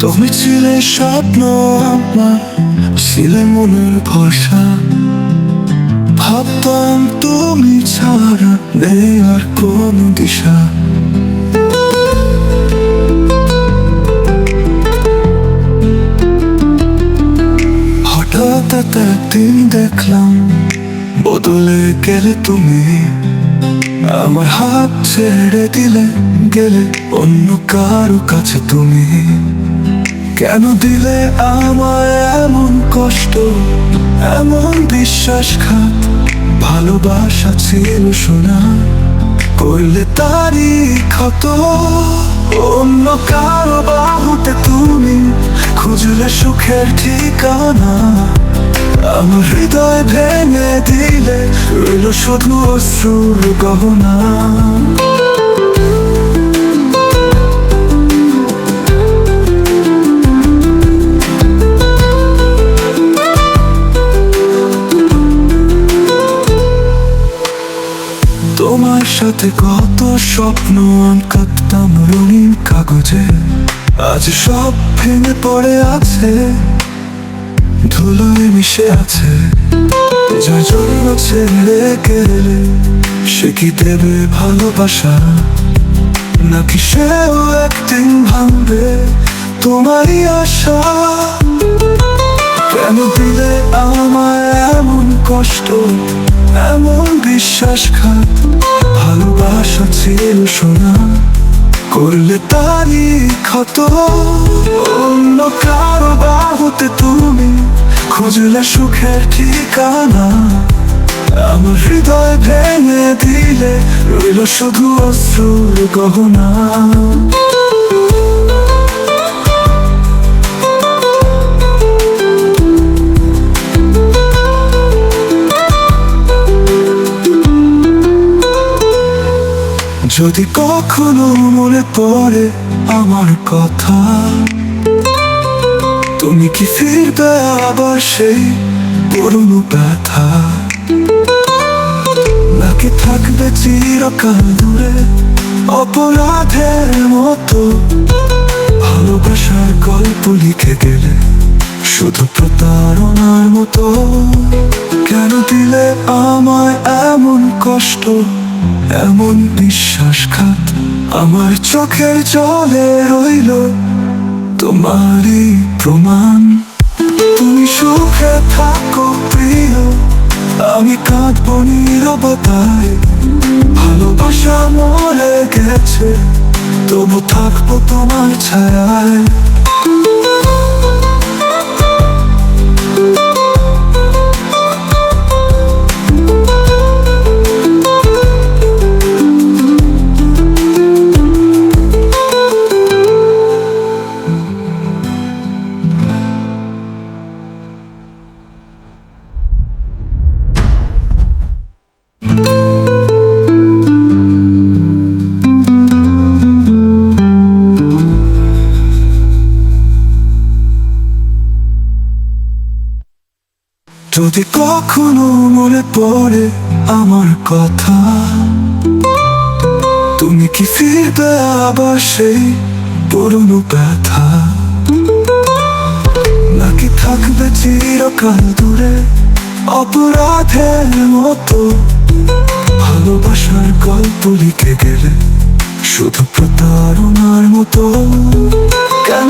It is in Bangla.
তুমি ছিলে স্বপ্ন আমার, ছিলে মনের ভরসা। ভাবতাম তুমি ছাড়া নেই আর কোনো দিশা। হঠাৎ এক একদিন দেখলাম, বদলে গেলে তুমি। আমার হাত ছেড়ে দিলে গেলে অন্য কারও কাছে তুমি। কেন দিলে আমায় এমন কষ্ট, এমন বিশ্বাসঘাত? ভালোবাসা ছিল শোনা করলে তারই ক্ষত। অন্য কারও বাহুতে তুমি খুঁজলে সুখের ঠিকানা। আমার হৃদয় ভেঙে দিলে রইল শুধু অশ্রুর গহনা। তোমার সাথে কত স্বপ্ন আঁকাতাম রঙিন কাগজে। আজ সব ভেঙে পড়ে আছে, ধুলোয় মিশে আছে। যার জন্য ছেড়ে সে কি দেবে ভালোবাসা? নাকি সেও একদিন ভাঙবে তোমারই আশা? কেন দিলে আমায় এমন কষ্ট? এমন বিশ্বাসঘাত ভালোবাসা ছিল শোনা করলে তারই ক্ষত, অন্য কারও বাহুতে তুমি খুঁজলে সুখের ঠিকানা। আমার হৃদয় ভেঙে দিলে রইল শুধু অশ্রুর গহনা। যদি কখনো মনে পড়ে আমার কথা, তুমি কি ফিরবে আবার সেই পুরনো ব্যথা? নাকি থাকবে চিরকাল দূরে অপরাধের মতো? ভালোবাসার গল্প লিখে গেলে শুধু প্রতারণার মতো। কেন দিলে আমায় এমন কষ্ট? এমন বিশ্বাসঘাত আমার চোখের জলে রইল তোমারই প্রমাণ। তুমি সুখে থাকো প্রিয়, আমি কাঁদবো নীরবতায়। ভালোবাসা মরে গেছে, তবু থাকব তোমার ছায়ায়। যদি কখনো মনে পড়ে আমার কথা, তুমি কি ফিরবে আবার সেই পুরনো ব্যথা? নাকি থাকবে চিরকাল দূরে অপরাধের মতো? ভালোবাসার গল্প লিখে গেলে শুধু প্রতারণার মতো। কেন